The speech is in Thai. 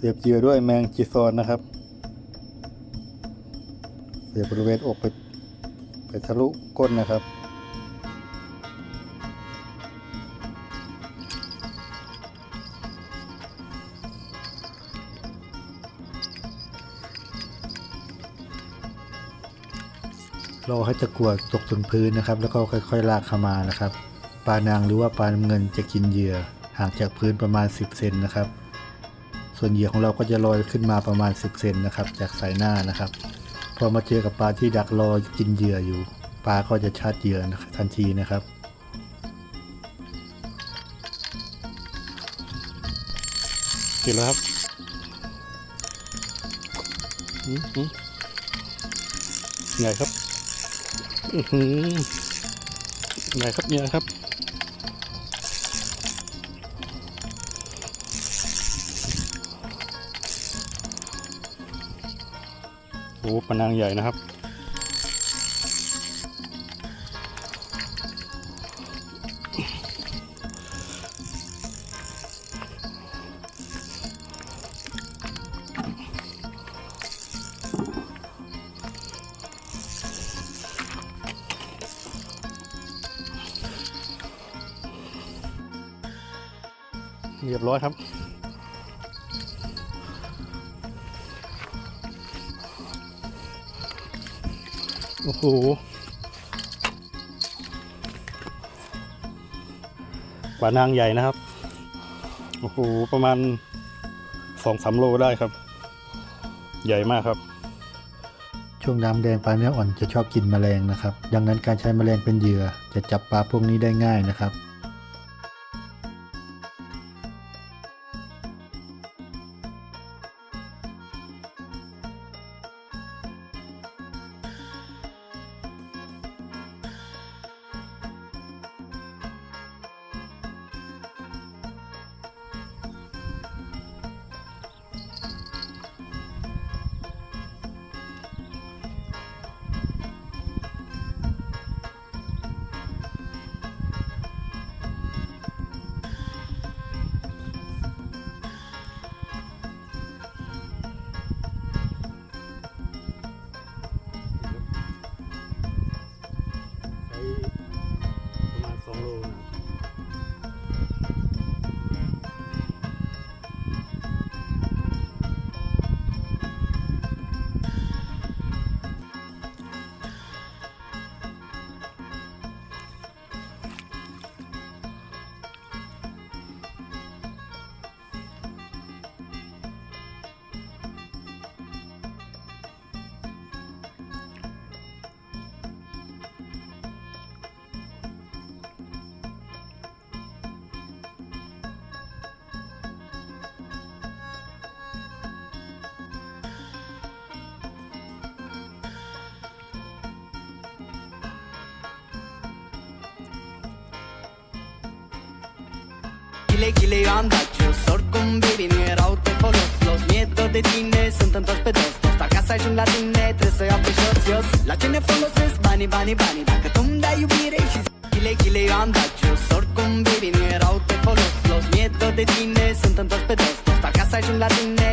เสียบเหยื่อด้วยแมงจีซอนนะครับ เสียบบริเวณอกไปไปทะลุก้นนะครับ รอให้ตะกั่วตกถึงพื้นนะครับ แล้วก็ค่อยๆลากเข้ามานะครับ ปลานางหรือว่าปลาน้ำเงินจะกินเหยื่อห่างจากพื้นประมาณ 10 เซนนะครับ ส่วนเหยื่อของเราก็จะลอยขึ้นมาประมาณ 10 เซนนะครับ จากสายหน้านะครับ พอมาเจอกับปลาที่ดักรอกินเหยื่ออยู่ ปลาก็จะชาร์จเหยื่อทันทีนะครับกินแล้วครับใหญ่ครับใหญ่ครับใหญ่ครับ อ้ปานางใหญ่นะครับ เรียบร้อยครับ อ้โหปลานางใหญ่นะครับ โอ้โห ประมาณสองสามโลได้ครับ ใหญ่มากครับ ช่วงน้ำแดงปลาเนื้ออ่อนจะชอบกินแมลงนะครับ ดังนั้นการใช้แมลงเป็นเหยื่อจะจับปลาพวกนี้ได้ง่ายนะครับ Chile, chile, yo andaccio Sorcum, baby, nu erau te folos. Los miedo de tine sunt în toți pe dos. Toți acasă ajung la tine, trebuie să iau pe jos, jos. La ce ne folosesc? Banii, banii, banii. Dacă tu-mi dai iubire și zi Chile, chile, eu am dat jos. Oricum, baby, nu erau te folos. Los miedo de tine sunt în toți pe dos. Toți acasă ajung la tine,